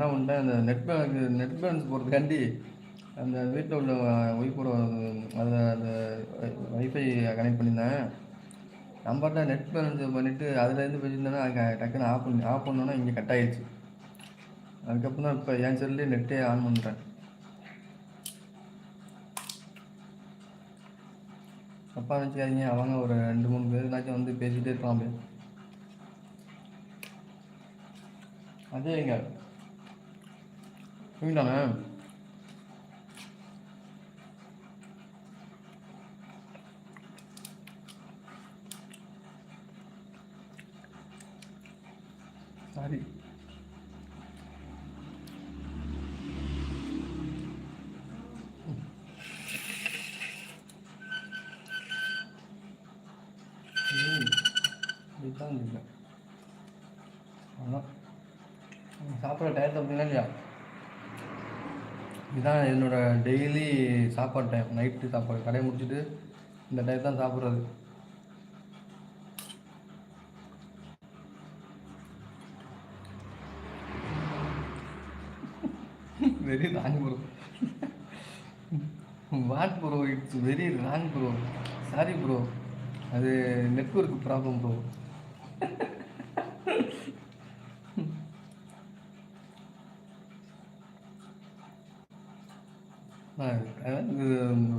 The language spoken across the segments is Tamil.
என்ன பண்ணிட்டேன் அந்த நெட் பேங்க் நெட் பேலன்ஸ் போகிறதுக்காண்டி அந்த வீட்டில் உள்ள ஒய்ஃபோட அதில் அந்த வைஃபை கனெக்ட் பண்ணியிருந்தேன். நம்பர்ட்ட நெட் பேலன்ஸ் பண்ணிவிட்டு அதுலேருந்து பேசியிருந்தேன்னா அங்கே டக்குன்னு ஆஃப் பண்ணி ஆஃப் பண்ணோன்னா இங்கே கட் ஆயிடுச்சு. அதுக்கப்புறம் தான் இப்போ என் செல்லே நெட்டே ஆன் பண்ணுறேன் தப்பாக நினச்சிக்காதீங்க அவங்க ஒரு ரெண்டு மூணு பேருனாச்சும் வந்து பேசிகிட்டே இருக்கலாம் அப்படியே அதே எங்கள் புரியுதாங்க சாரி இதுதான் இல்லை அதான் சாப்பிட்ற டயத்தை அப்படின்னா இல்லையா இதுதான் என்னோட டெய்லி சாப்பாடு டைம் நைட்டு சாப்பாடு. கடையை முடிச்சுட்டு இந்த டைம் தான் சாப்பிட்றது. Very wrong bro what bro it's very wrong bro sorry bro அது நெட்ஒர்க் ப்ராப்ளம் ப்ரோ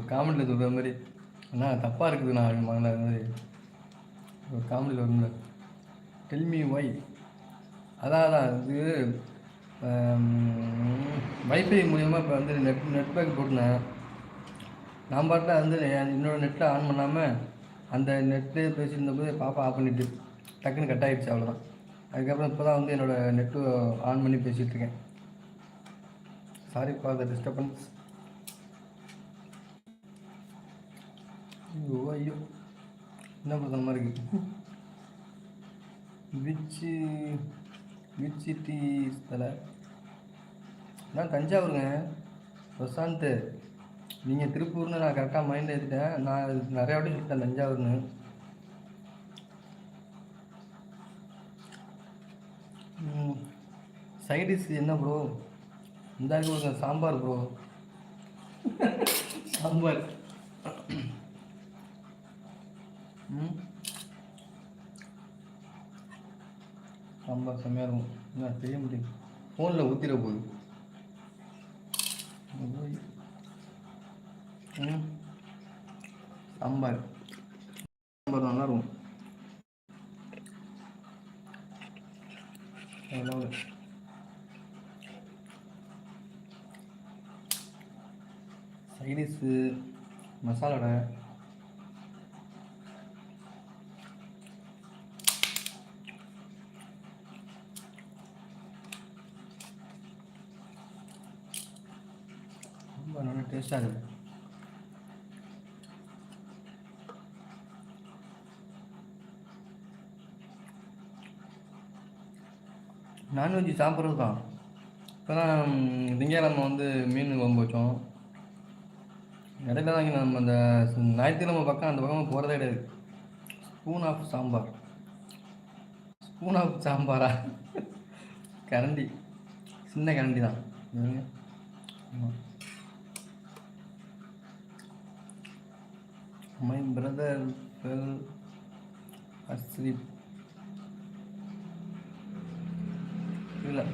காமெடியில் சொல்கிற மாதிரி அண்ணா தப்பாக இருக்குது நான் மகள அது மாதிரி. ஒரு காமெடியில் வரும்ல டெல்மி ஒய் அதான் அதான் இது வைஃபை மூலியமாக இப்போ வந்து நெட் நெட் பேக் நான் பாட்டில் வந்து என்னோடய என்னோட நெட்டில் ஆன் பண்ணாமல் அந்த நெட்டு பேசியிருந்தபோது பாப்பா ஆஃப் பண்ணிட்டு டக்குன்னு கட் ஆகிடுச்சு அவ்வளோதான் அதுக்கப்புறம் இப்போ தான் வந்து என்னோடய நெட்டு ஆன் பண்ணி பேசிகிட்ருக்கேன் சாரி ஃபார் த டிஸ்டர்பன்ஸ் ஐயோ ஐயோ. என்ன பண்ணுற மாதிரி இருக்கு? விச்சு விச் தலை. நான் தஞ்சாவூருங்க. பிரசாந்த் நீங்கள் திருப்பூர்னு நான் கரெக்டாக மைண்டில் எடுத்துட்டேன். நான் நிறையா வாட்டி சொல்லிட்டேன் தஞ்சாவூர்னு சைடிஷ் என்ன ப்ரோ இந்த ஒரு சாம்பார் ப்ரோ சாம்பார் ம் சாம்பார் செம்மையாக இருக்கும். என்ன தெரிய முடியும் ஃபோனில் ஊற்றிட போகுது. ம். சாம்பார். சாம்பார் நல்லா இருக்கும். அவ்வளோ சைடிஷு மசாலா வடை நல்லா டேஸ்ட்டாக இருக்குது நான்வெஜ் சாப்பிட்றது தான். இப்போ தான் திங்கக்கிழமை வந்து மீன் குழம்பு வச்சோம் இடையில தான் நம்ம அந்த ஞாயிற்றுக்கிழமை பக்கம் அந்த பக்கம் போகிறதே கிடையாது. Spoon of sambar. Spoon of சாம்பாரா? கரண்டி. சின்ன கரண்டி தான் ஆமாம் மை பிரதர் வெல் அஸ்லீப் இல்லை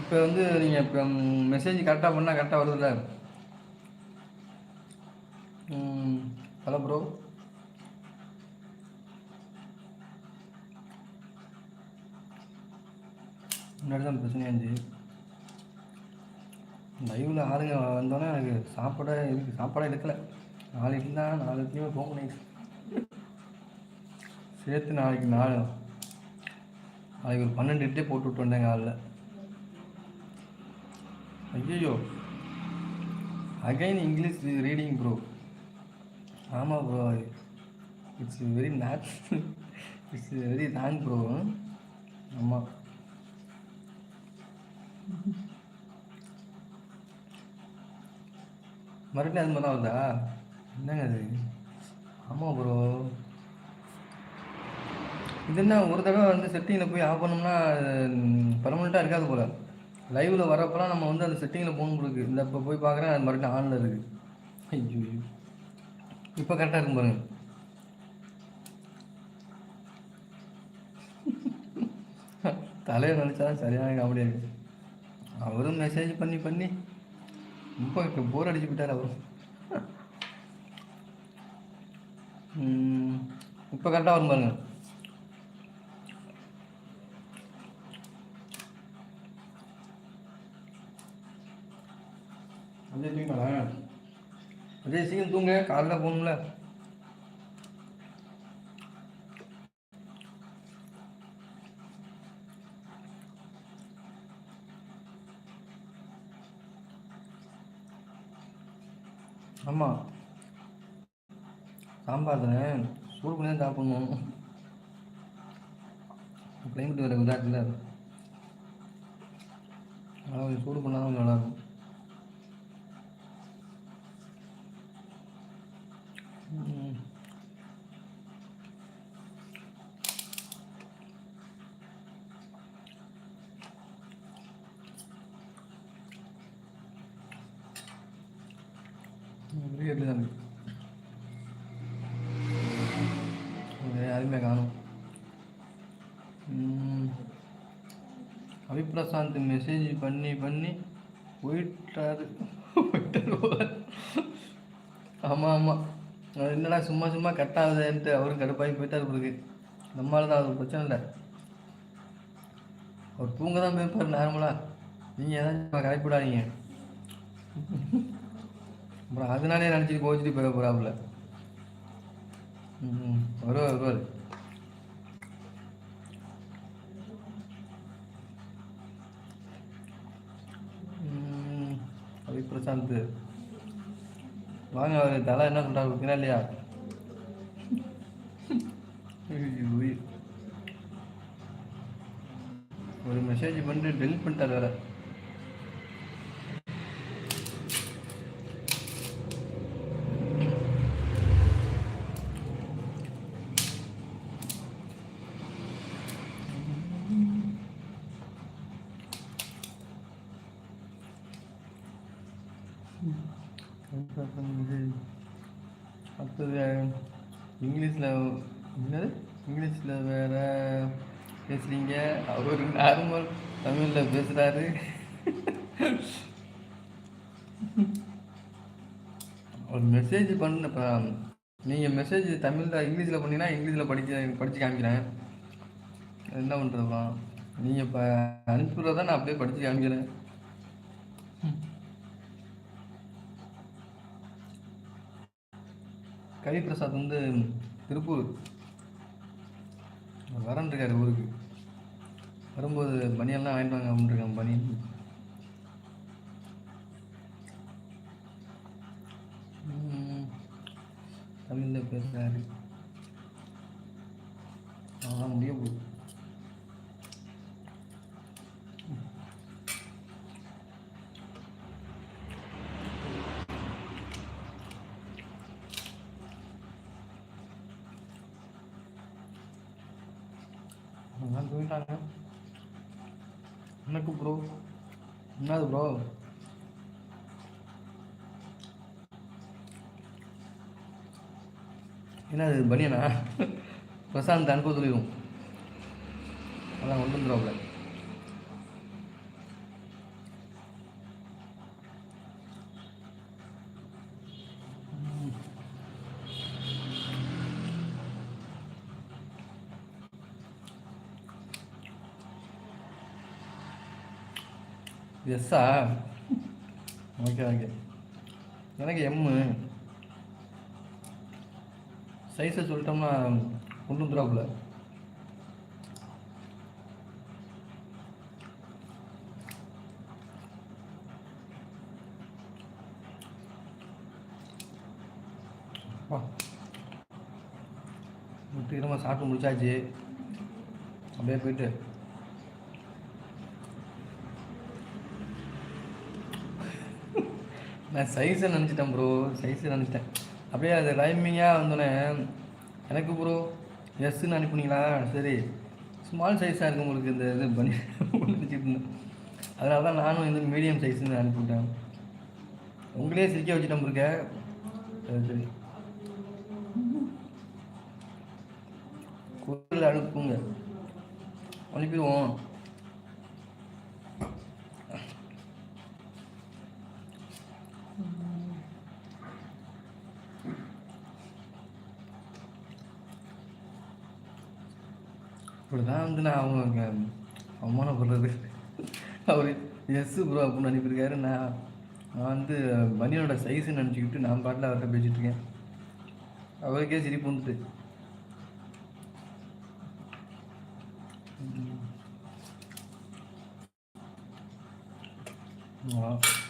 இப்போ வந்து நீங்கள் இப்போ மெசேஜ் கரெக்டாக பண்ணால் கரெக்டாக வருதுல்ல? ஹலோ ப்ரோ முன்னாடி தான் பிரச்சனையாக இருந்துச்சு. லைவில் ஆளுங்க வந்தோன்னே எனக்கு சாப்பிட இருக்கு சாப்பாடே எடுக்கலை. நாலு இருந்தால் நாலு இட்லியுமே போக முடியுது சேர்த்து நாளைக்கு நாலு. நாளைக்கு ஒரு பன்னெண்டு இட்டே போட்டு விட்டு வந்தேங்க ஆளில் ஐயோ அகைன் இங்கிலீஷ் ரீடிங் ப்ரோ ஆமாம் bro it's very not it's very wrong bro ஆமாம் மறுபடியும் அது மாதிரி தான் வருதா என்னங்க அது? ஆமாம் ப்ரோ இது என்ன ஒரு தடவை வந்து செட்டிங்கில் போய் ஆஃப் பண்ணோம்னா பர்மனெண்ட்டாக இருக்காது போல். லைவில் வரப்போலாம் நம்ம வந்து அந்த செட்டிங்கில் போகணும் கொடுக்கு இந்த இப்போ போய் பார்க்குறேன் அது மறுபடியும் ஆனில் இருக்குது ஐயோ இப்போ கரெக்டாக இருக்கும் பாருங்க. தலையை நினச்சா தான் சரியான காமெடியாக இருக்கு. அவரும் மெசேஜ் பண்ணி பண்ணி. ரொம்ப போர் அடிச்சு விட்டார் அவரும் இப்போ கரெக்டாக வரும் பாருங்க. அதே தூங்கிட்டாளா அதே சீக்கிரம் தூங்க காலைல போகணும்ல. ஆமாம் சாம்பார் தானே? சூடு பண்ணி தான் சாப்பிடணும். கிளைமேட் வேறு இதாச்சுல அதனால் கொஞ்சம் சூடு பண்ணால் கொஞ்சம் நல்லாயிருக்கும் ம். அப்படியே எப்படி தான் இருக்கு வேறு யாருமே காணும் அபிப்பிரசாந்த் மெசேஜ் பண்ணி பண்ணி போயிட்டாரு. போயிட்டாரு. ஆமாம் ஆமாம் என்னடா சும்மா சும்மா கட் ஆகுதுன்ட்டு அவரும் கடுப்பாகி போயிட்டார் பிறகு. நம்மளால தான் அது பிரச்சனை இல்லை. அவர் தூங்க தான் போயிருப்பார் நார்மலாக நீங்கள் ஏதாச்சும் கலைப்பிடாதீங்க அப்புறம் அதனாலே நினச்சிட்டு கோச்சிட்டு போயிட போகிறாப்புல ம் வருவார் வருவார் ம், அபி பிரசாந்த். வாங்க அவர் தலை என்ன சொல்கிறார் பார்த்தீங்களா இல்லையா? ஒரு மெசேஜ் பண்ணிட்டு டெலிட் பண்ணிட்டார் வேற அடுத்தது இங்கிலீஷில் என்னது? இங்கிலீஷில் வேற பேசுகிறீங்க அவர் நார்மல் தமிழில் பேசுகிறாரு ஒரு மெசேஜ் பண்ண இப்போ நீங்கள் மெசேஜ் தமிழில் இங்கிலீஷில் பண்ணீங்கன்னா இங்கிலீஷில் படிக்க படித்து காமிக்கிறேன். என்ன பண்ணுறதுப்பா நீங்கள் இப்போ அனுப்பிவிட்றத நான் அப்படியே படித்து காமிக்கிறேன். கவிப்பிரசாத் வந்து திருப்பூர். வரன் இருக்காரு ஊருக்கு. வரும்போது பனியெல்லாம் வாங்கிட்டு வாங்க அப்படின்னு இருக்கான் பனி. தமிழில் பேசுகிறாரு அதெல்லாம் முடிய போகுது அதெல்லாம் தூங்கிட்டாங்க எனக்கு ப்ரோ ப்ரோ என்ன என்னது பனியனா? பிரசாந்த் அனுப்ப அதான் கொண்டு வந்துடுவாப்ல எஸ்ஸா ஓகே ஓகே எனக்கு எம்மு சைஸை சொல்லிட்டோம்னா கொண்டு வந்துடுவாப்புல வா. சாப்பிட்டு முடிச்சாச்சு. அப்படியே போயிட்டு. நான் சைஸை நினச்சிட்டேன் ப்ரோ சைஸை நினச்சிட்டேன். அப்படியே அது ரைமிங்காக வந்தோடனே எனக்கு ப்ரோ எஸ்ன்னு அனுப்புனீங்களா? சரி. ஸ்மால் சைஸாக இருக்கு உங்களுக்கு இந்த இது பண்ணி நினச்சிட்டு இருந்தேன். அதனால தான் நானும் இந்த மீடியம் சைஸ்ன்னு அனுப்பிவிட்டேன். உங்களே சிரிக்க வச்சுட்டோம் இருக்க சரி சரி. குரல் அனுப்புங்க. அனுப்பிடுவோம். இப்படி தான் வந்து நான் அவங்க அவமானப்படுறது. அவர் எஸ் ப்ரோ அப்படின்னு அனுப்பியிருக்காரு. நான் நான் வந்து பனியனோட சைஸுன்னு நினச்சிக்கிட்டு நான் பாட்டில் அவர்கிட்ட பேசிகிட்ருக்கேன் அவருக்கே சிரிப்பு வந்துட்டு. Wow.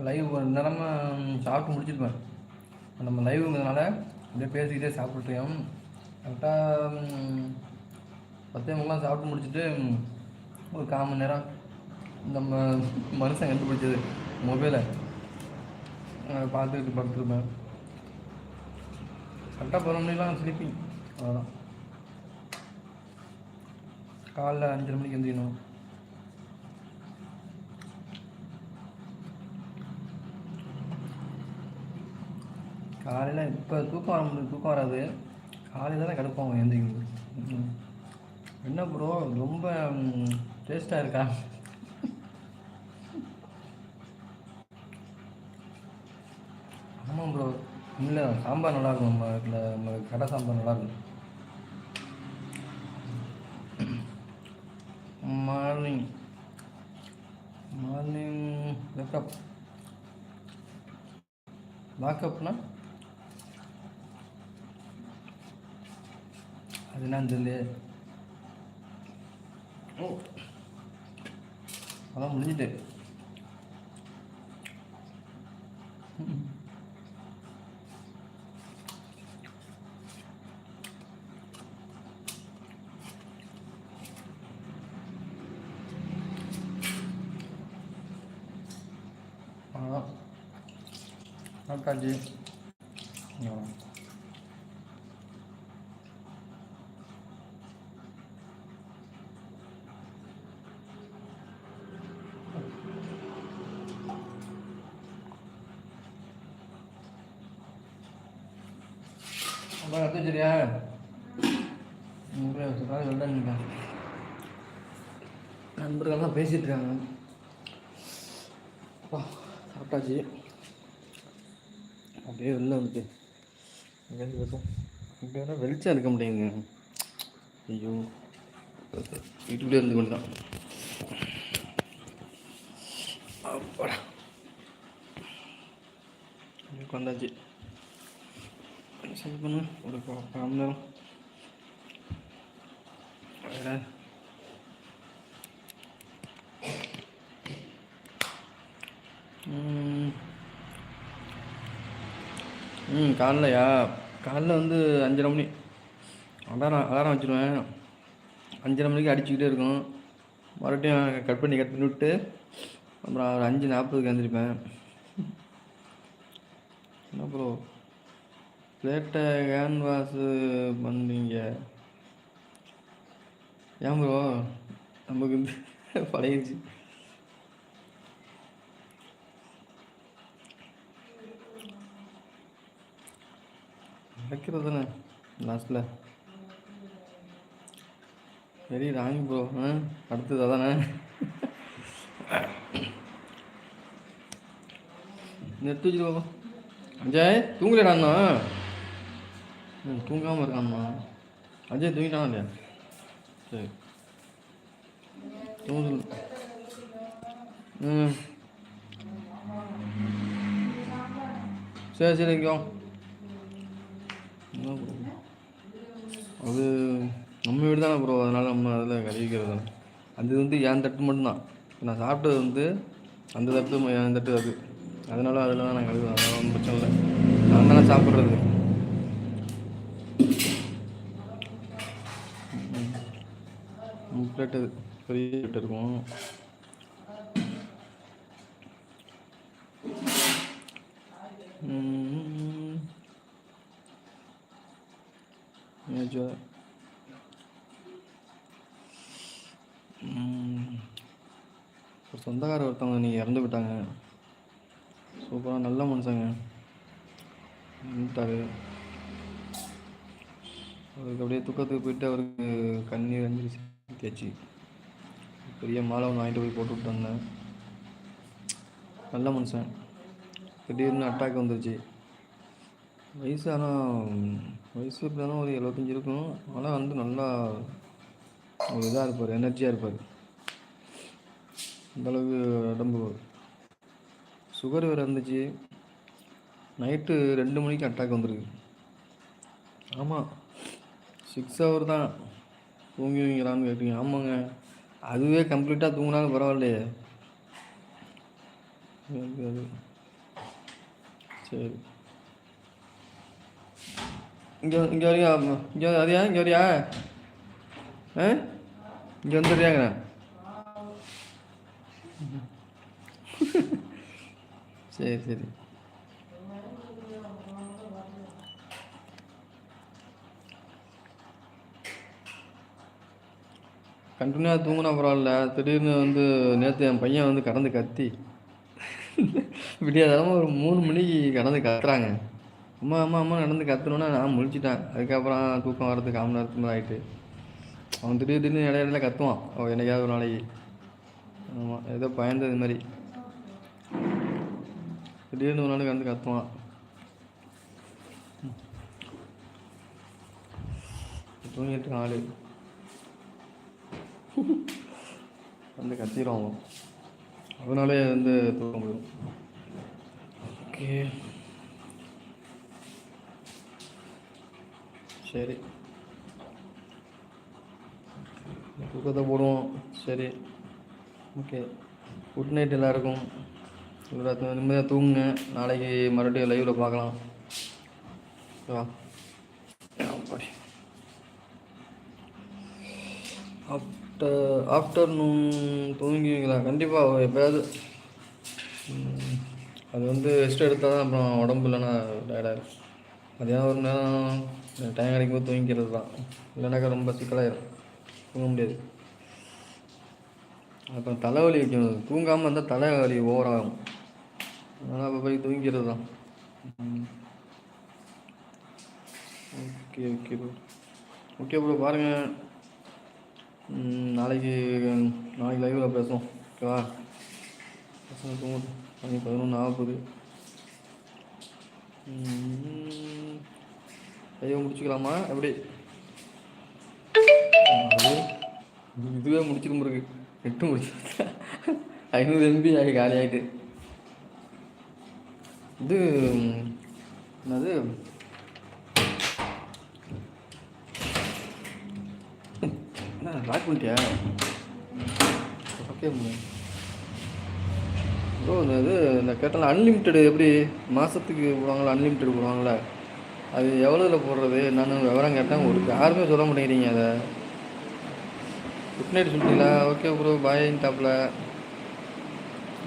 இப்போ லைவ் ஒரு நேரமாக சாப்பிட்டு முடிச்சிருப்பேன். நம்ம லைவுங்கிறதுனால அப்படியே பேசிக்கிட்டே சாப்பிட்ருக்கோம் கரெக்டாக பத்தே முக்கலாம் சாப்பிட்டு முடிச்சுட்டு ஒரு கால் மணி நேரம் நம்ம மனுஷன் கண்டுபிடிச்சது மொபைலை பார்த்துக்கிட்டு படுத்துருப்பேன். கரெக்டாக பதினொரு மணிலாம் ஸ்லீப்பிங் அவ்வளோதான் காலைல அஞ்சரை மணிக்கு எழுந்திரிக்கணும் காலையில் இப்போ தூக்கம் வர முடியும் தூக்கம் வராது. காலையில் தான் கிடப்போம் எந்திரிக்கிறது. என்ன ப்ரோ ரொம்ப டேஸ்ட்டாக இருக்கா? ஆமாம் ப்ரோ இல்லை சாம்பார் நல்லாயிருக்கும் நம்ம வீட்டில் நம்ம கடை சாம்பார் நல்லாயிருக்கும் மார்னிங் மார்னிங் வேக்கப் வாக்கப்னா அது என்னன்னு தெரியல ஓ அதான் முடிஞ்சிட்டு ம். அவ்வளோதான் சாப்பிட்டாச்சு அவ்வளோதான் அப்புறம் எடுத்து சரியா வெளில நிற்கிறேன் நண்பர்கள்லாம் பேசிகிட்டு இருக்காங்க அப்பா சாப்பிட்டாச்சு. அப்படியே வெளில வந்துட்டு எங்கேருந்து பேசும் இங்கே வேணால் வெளிச்சம் இருக்க முடியுங்க. ஐயோ வீட்டுக்குள்ளே இருந்து கொண்டு தான். அப்பாடா. உட்காந்தாச்சு சரி பண்ணு? ஒரு கா- நேரம் வேற ம் ம் காலைலயா? காலைல வந்து அஞ்சரை மணி. அலாரம் அலாரம் வச்சுருவேன். அஞ்சரை மணிக்கு அடிச்சுக்கிட்டே இருக்கும் மறுபடியும் கட் பண்ணி கட் பண்ணி விட்டு அப்புறம் ஒரு அஞ்சு நாற்பதுக்கு எழுந்திரிப்பேன். என்ன ப்ரோ பிளேட்டை கேன்வாஸு வாஷு பண்ணுறீங்க ஏன் ப்ரோ நமக்கு வந்து பழகிடுச்சு நடக்கிறது தானே லாஸ்ட்டில் சரி ராங்கி ப்ரோ ஆ அடுத்தது அதானே? நிறுத்தி வச்சுக்கோ அஜய் தூங்கலடா இன்னும் ம் தூங்காமல் இருக்கான்மா. அஜய் தூங்கிட்டானா இல்லையா? சரி. தூங்க சொல்லு. ம். சரி சரி இங்கோ என்ன ப்ரோ அது நம்ம வீடு தானே ப்ரோ அதனால் நம்ம அதில் கழிவிக்கிறது தானே. அது வந்து என் தட்டு மட்டும்தான். நான் சாப்பிட்டது வந்து அந்த தட்டு என் தட்டு அது. அதனால் அதில் தான் நான் கழுவுவேன். அதனால் ஒன்றும் பிரச்சனை இல்லை. நான் தானே சாப்பிட்றது. பிளேட் அது. பெரிய பிளேட் இருக்கும் ம். மேஜர் ம். ஒரு சொந்தக்காரர் ஒருத்தவங்க நீங்கள் இறந்து விட்டாங்க சூப்பராக நல்ல மனுஷங்க இருந்துட்டாரு அவருக்கு அப்படியே துக்கத்துக்கு போயிட்டு அவருக்கு கண்ணீர் அஞ்சலி செலுத்தியாச்சு பெரிய மாலை ஒன்று வாங்கிட்டு போய் போட்டு விட்டு வந்தேன். நல்ல மனுஷன். திடீர்னு அட்டாக் வந்துருச்சு. வயசு ஆனால் வயசு எப்படினாலும் ஒரு எழுபத்தஞ்சி இருக்கும். ஆனால் வந்து நல்லா ஒரு இதாக இருப்பார் எனர்ஜியாக இருப்பார். அந்தளவுக்கு உடம்பு. சுகர் வேறு இருந்துச்சு. நைட்டு ரெண்டு மணிக்கு அட்டாக் வந்துருக்கு. ஆமாம் சிக்ஸ் ஹவர் தான் தூங்கி வைங்களான்னு கேட்டீங்க. ஆமாங்க. அதுவே கம்ப்ளீட்டாக தூங்கினாலும் பரவாயில்லையே. அது சரி. இங்கே இங்கே வரையா? இங்கே வரியா? இங்கே வரியா? ஆ? இங்கே வந்துடுறியாங்க சரி சரி. கண்டினியூவாக தூங்கினா பரவாயில்ல. திடீர்னு வந்து நேற்று என் பையன் வந்து கடந்து கத்தி. விடியாதாம ஒரு மூணு மணிக்கு கடந்து கத்துறாங்க. அம்மா அம்மா அம்மா நடந்து கத்துனோன்னா நான் முழிச்சிட்டேன். அதுக்கப்புறம் தூக்கம் வர்றதுக்கு காம நேரத்துக்கு மேலே ஆகிட்டு அவன் திடீர் திடீர்னு இடையில இடையில கத்துவான். அவன் என்னைக்காவது ஒரு நாளைக்கு. ஆமாம் ஏதோ பயந்தது மாதிரி. திடீர்னு ஒரு நாளைக்கு கடந்து கத்துவான். தூங்கிட்டு ஆளு. வந்து கத்திரும் அதனாலே வந்து தூக்க முடியும். ஓகே. சரி. தூக்கத்தை போடுவோம். சரி. ஓகே. குட் நைட் எல்லாருக்கும். எல்லாத்தையும் நிம்மதியாக தூங்குங்க. நாளைக்கு மறுபடியும் லைவில் பார்க்கலாம். ஓகேவா அப்படி ஆஃப்டர் ஆஃப்டர்நூன் தூங்குவீங்களா கண்டிப்பாக எப்போயாவது அது வந்து ரெஸ்ட் எடுத்தால் தான் அப்புறம் உடம்பு இல்லைன்னா டயர்டாயிரும் மதியானம் ஒரு நேரம் டைம் கிடைக்கும்போது தூங்கிக்கிறது தான் இல்லைனாக்கா ரொம்ப சிக்கலாயிடும் தூங்க முடியாது. அப்புறம் தலைவலி வைக்கும் தூங்காமல் இருந்தால் தலைவலி ஓவராகும். அதனால் அப்போ போய் தூங்கிக்கிறது தான் okay okay bro okay bro பாருங்கள் நாளைக்கு நாளைக்கு லைவில் பேசுவோம். ஓகேவா? பசங்க மணி பதினொன்று ஆகப்போகுது லைவை முடிச்சுக்கலாமா? எப்படி? அது இதுவே முடிச்சிடும் இருக்கு எட்டு முடிச்சு ஐநூறு எம்பி ஆகி காலி ஆகிட்டு இது என்னது என்ன லாக் பண்ணிட்டியா ஓகே ப்ரோ இந்த இது இந்த கேட்டால் அன்லிமிட்டெடு எப்படி மாதத்துக்கு போடுவாங்களா? அன்லிமிட்டெட் போடுவாங்களா? அது எவ்வளோவில் போடுறது? நான் விவரம் கேட்டேன் ஒரு யாருமே சொல்ல மாட்டேங்கிறீங்க அதை. குட் நைட் சொல்லிட்டீங்களா ஓகே ப்ரோ பாயின் டாப்பில்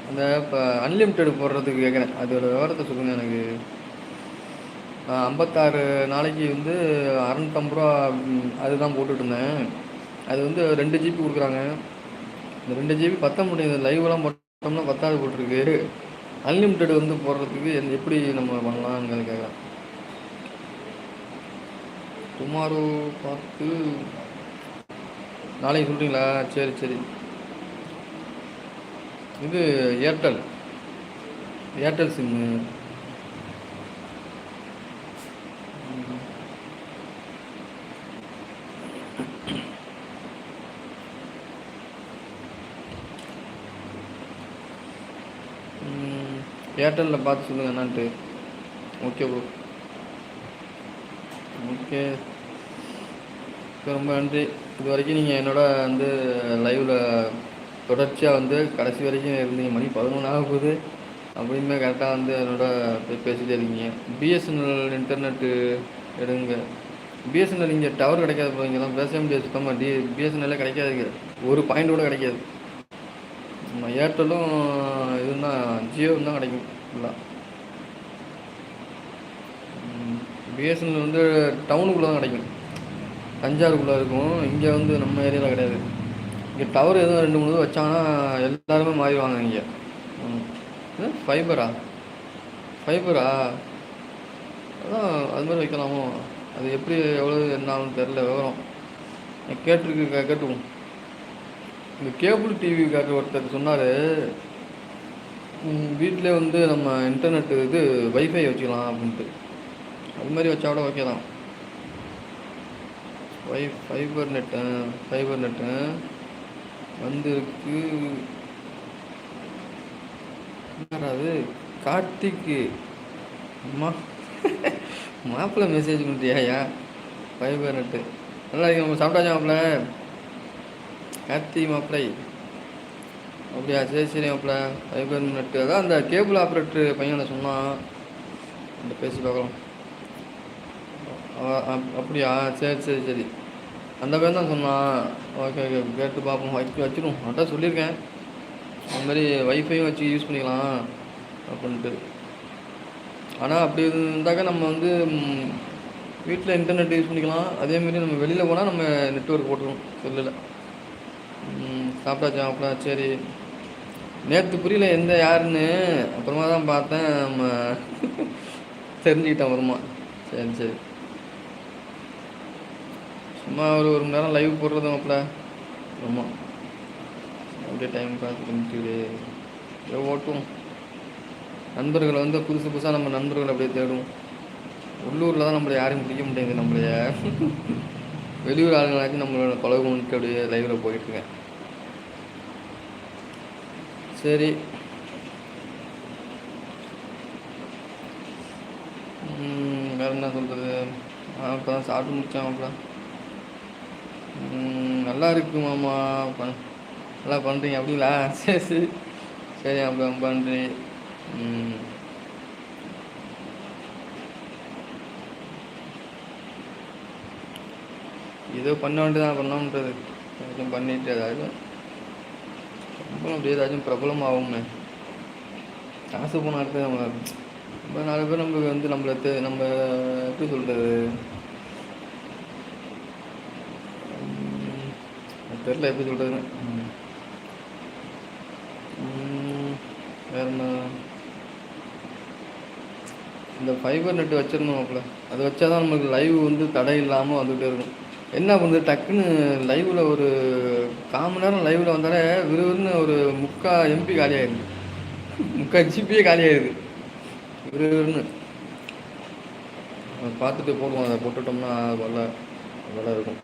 அந்த இப்போ அன்லிமிட்டெட் போடுறதுக்கு கேட்குறேன் அதோட விவரத்தை சொல்லுங்கள் எனக்கு. ஐம்பத்தாறு நாளைக்கு வந்து அறநூற்றம்பது ரூபா அதுதான் போட்டுட்ருந்தேன் அது வந்து ரெண்டு ஜிபி கொடுக்குறாங்க. இந்த ரெண்டு ஜிபி பத்த முடியுது லைவ்லாம் போட்டோம்னா பத்தாவது போட்டிருக்கு. அன்லிமிட்டெட் வந்து போடுறதுக்கு எப்படி நம்ம பண்ணலாம்னு கேட்குறேன். டுமாரோ பார்த்து நாளைக்கு சொல்கிறீங்களா சரி சரி. இது ஏர்டெல் ஏர்டெல் சிம்மு ஏர்டெல்லில் பார்த்து சொல்லுங்கள் என்னான்ட்டு. Okay bro okay. ரொம்ப நன்றி. இது வரைக்கும் நீங்கள் என்னோட வந்து லைவில் தொடர்ச்சியாக வந்து கடைசி வரைக்கும் இருந்தீங்க. மணி பதினொன்று ஆக போகுது. அப்படியுமே கரெக்டாக வந்து என்னோட போய் பேசிட்டே இருக்கீங்க. பிஎஸ்என்எல் இன்டர்நெட்டு எடுங்க. பிஎஸ்என்எல் இங்கே டவர் கிடைக்காது ப்ரோ தான் பேசவே முடியாது. சுத்தமாக டி பிஎஸ்என்எல்லே கிடைக்காதுங்க ஒரு பாயிண்ட் கூட கிடைக்காது. நம்ம ஏர்டெல்லும் இதுனா ஜியோவும் தான் கிடைக்கும் ஃபுல்லாக பிஎஸ்என்எல் வந்து டவுனுக்குள்ளே தான் கிடைக்கும். தஞ்சாவூருக்குள்ளே இருக்கும். இங்கே வந்து நம்ம ஏரியாவில் கிடையாது. இங்கே டவர் எதுவும் ரெண்டு மூணு வச்சாங்கன்னா எல்லாருமே மாறிடுவாங்க இங்கே. ஃபைபரா ஃபைபரா அதான் அது மாதிரி வைக்கலாமோ? அது எப்படி எவ்வளோ என்னாலும் தெரில விவரம். கேட்டிருக்கு கேட்டுவோம் இந்த கேபிள் டிவிக்காரர் ஒருத்தர் சொன்னார். வீட்டிலே வந்து நம்ம இன்டர்நெட் இது வைஃபை வச்சுக்கலாம் அப்படின்ட்டு. அது மாதிரி வச்சா கூட ஓகே தான். வை ஃபைபர் நெட்டு ஃபைபர் நெட்டு வந்திருக்கு. அது கார்த்திக்கு. அம்மா மாப்பிள்ளை மெசேஜ் பண்ணிட்டியா ஃபைபர் நெட்டு நல்லா இருக்கு நம்ம சாப்பிட்டாச்சா மாப்பிள்ள? கார்த்தி மாப்பிளை. அப்படியா? சரி சரி மாப்பிள்ள ஃபைபர் நெட்டு அதான் அந்த கேபிள் ஆப்ரேட்டர் பையனை சொன்னான். அந்த பேசி பார்க்கலாம். அப்படியா? சரி சரி சரி. அந்த பையன் தான் சொன்னான். Okay okay. கேட்டு பார்ப்போம். வைக்க வச்சிடும் அதான் சொல்லியிருக்கேன். அந்த மாதிரி வைஃபையும் வச்சு யூஸ் பண்ணிக்கலாம் அப்படின்ட்டு. ஆனால் அப்படி இருந்தாக்கா நம்ம வந்து வீட்டில் இன்டர்நெட் யூஸ் பண்ணிக்கலாம். அதேமாரி நம்ம வெளியில் போனால் நம்ம நெட்ஒர்க் போட்டுருவோம். செல்லில். சாப்பிட்டாச்சா அப்படியா சரி. நேற்று புரியல எந்த யாருன்னு. அப்புறமா தான் பார்த்தேன் நம்ம தெரிஞ்சுக்கிட்டேன் அப்புறமா. சரி சரி. சும்மா ஒரு ஒரு மணி நேரம் லைவ் போடுறது மாப்பிள்ள. ஆமாம் அப்படியே டைம் பாஸ் பண்ணிட்டு ஓட்டும். நண்பர்களை வந்து புதுசு புதுசாக நம்ம நண்பர்களை அப்படியே தேடுவோம் உள்ளூரில் தான் நம்மளை யாரையும் பிடிக்க முடியாது நம்மளைய. வெளியூர் ஆளுங்களாச்சும் நம்மளோட பழகணுன்ட்டு அப்படியே லைவில் போயிட்டுருக்கேன். சரி. வேறு என்ன சொல்கிறது இப்போ தான் சாப்பிட்டு முடித்தேன் அப்புறம் நல்லா இருக்கு மாமா. பண் நல்லா பண்ணுறீங்க அப்படிங்களா? சரி சரி. சரி அப்புறம் பண்ணுறேன் ஏதோ பண்ண வேண்டியதான் பண்ணணுன்றது ஏதாச்சும் பண்ணிட்டு ஏதாவது பிரபலம் அப்படி ஏதாச்சும் பிரபலம் ஆகுமே காசு போன இடத்துல நம்ம ரொம்ப நாலு பேர் நம்ம வந்து நம்மளை நம்ம எப்படி சொல்கிறது தெரில எப்படி சொல்கிறதுன்னு வேற என்ன? இந்த ஃபைபர் நெட் வச்சுருந்தோம் அப்பல. அது வச்சா தான் நம்மளுக்கு லைவ் வந்து தடை இல்லாமல் வந்துகிட்டே இருக்கும். என்ன பண்ணுது? டக்குன்னு லைவில் ஒரு கால் மணி நேரம் லைவில் வந்தாலே விறுவிறுன்னு ஒரு முக்கா எம்பி காலி முக்கா ஜிபியே காலி விறுவிறுன்னு. பார்த்துட்டு போடுவோம். அதை போட்டுட்டோம்னா வரல நல்லா இருக்கும்.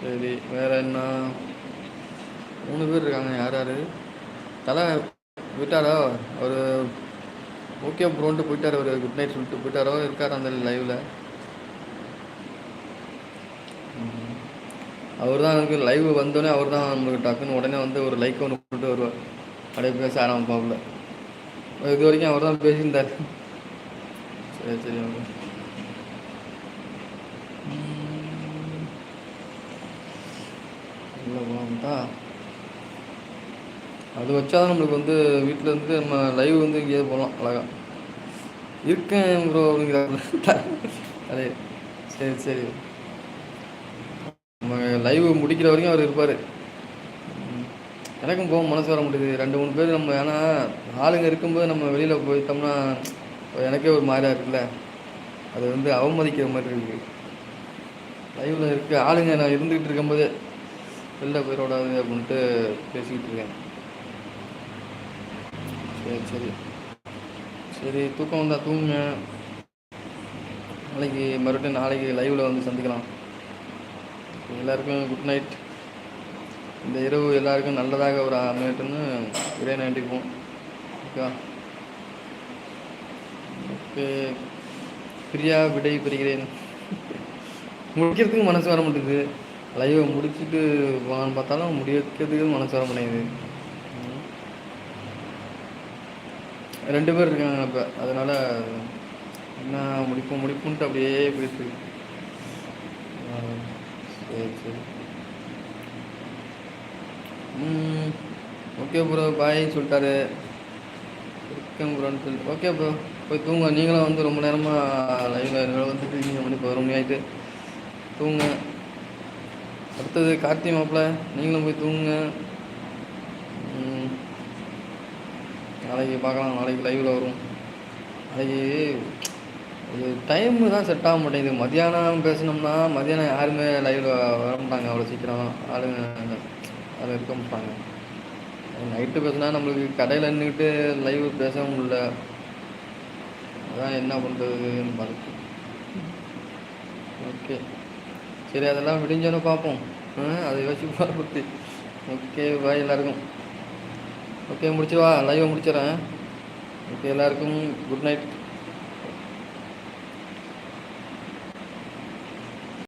சரி வேற என்ன? மூணு பேர் இருக்காங்க. யார் யார்? தலை போயிட்டாரோ? அவர் ஓகே ப்ரோன்ட்டு போயிட்டார் அவர். குட் நைட் சொல்லிட்டு போயிட்டாரோ? இருக்கார் அந்த லைவில் அவர் தான் எனக்கு லைவ் வந்தோடனே அவர் தான் நம்மளுக்கு டக்குன்னு உடனே வந்து ஒரு லைக் ஒன்று போட்டு வருவார். அப்படியே பேச ஆரம்பிப்பாப்புல. இது வரைக்கும் அவர் தான் பேசியிருந்தார். சரி சரி ஓகே. உள்ள அது வச்சா தான் நம்மளுக்கு வந்து வீட்டில் இருந்து நம்ம லைவ் வந்து எங்கேயாவது போகலாம் அழகா. இருக்கேன் ப்ரோ அப்படிங்கிற அதே. சரி சரி. நம்ம லைவ் முடிக்கிற வரைக்கும் அவர் இருப்பார். எனக்கும் போக மனசு வர முடியுது ரெண்டு மூணு பேர் நம்ம ஏன்னா ஆளுங்க இருக்கும்போது நம்ம வெளியில் போயிட்டோம்னா எனக்கே ஒரு மாதிரியாக இருக்குல்ல. அது வந்து அவமதிக்கிற மாதிரி இருக்குது லைவில் இருக்க ஆளுங்க நான் இருந்துக்கிட்டு இருக்கும்போது வெளில போயிடக்கூடாது அப்படின்ட்டு பேசிக்கிட்டு இருக்கேன். சரி சரி. சரி தூக்கம் வந்தால் தூங்குங்க. நாளைக்கு மறுபடியும் நாளைக்கு லைவில் வந்து சந்திக்கலாம். எல்லாருக்கும் குட் நைட் இந்த இரவு எல்லாருக்கும் நல்லதாக ஒரு அமையட்டுன்னு ஒரே வேண்டிக்குவோம் ஓகே ஓகே. பிரியா விடை பெறுகிறேன். முடிக்கிறதுக்கு மனசு வர மாட்டேங்குது. லைவை முடிச்சுட்டு போகலான்னு பார்த்தாலும் முடிக்கிறதுக்கு மனசு வர மாட்டேங்குது. ரெண்டு பேர் இருக்காங்க இப்போ. அதனால் என்ன முடிப்போம் முடிப்புன்ட்டு அப்படியே போயிட்டு இருக்கு. ஆ, சரி சரி. ஓகே ப்ரோ பாய் சொல்லிட்டாரு. இருக்கேன் ப்ரோன்னு சொல்லி ஓகே ப்ரோ போய் தூங்க. நீங்களும் வந்து ரொம்ப நேரமாக லைவில் இருக்கிற வந்துட்டு நீங்கள் மணி பதினொரு மணி ஆகிட்டு தூங்க. அடுத்தது கார்த்தி மாப்பிள்ள நீங்களும் போய் தூங்குங்க ம், நாளைக்கு பார்க்கலாம் நாளைக்கு லைவில் வரும் நாளைக்கு டைமு தான் செட் ஆக மாட்டேங்குது. மதியானம் பேசினோம்னா மதியானம் யாருமே லைவில் வர மாட்டாங்க அவ்வளோ சீக்கிரம். ஆளுங்க அதில் இருக்க மாட்டாங்க. நைட்டு பேசினா நம்மளுக்கு கடையில் நின்றுக்கிட்டு லைவ் பேசவும் முடியல. அதான் என்ன பண்ணுறதுன்னு பார்த்து. ஓகே சரி அதெல்லாம் விடிஞ்சோன்னு பார்ப்போம். அதை யோசிச்சு பார்த்து ஓகே பாய் எல்லாருக்கும். ஓகே முடிச்சிடுவா லைவை முடிச்சிடறேன் ஓகே எல்லாருக்கும் குட் நைட்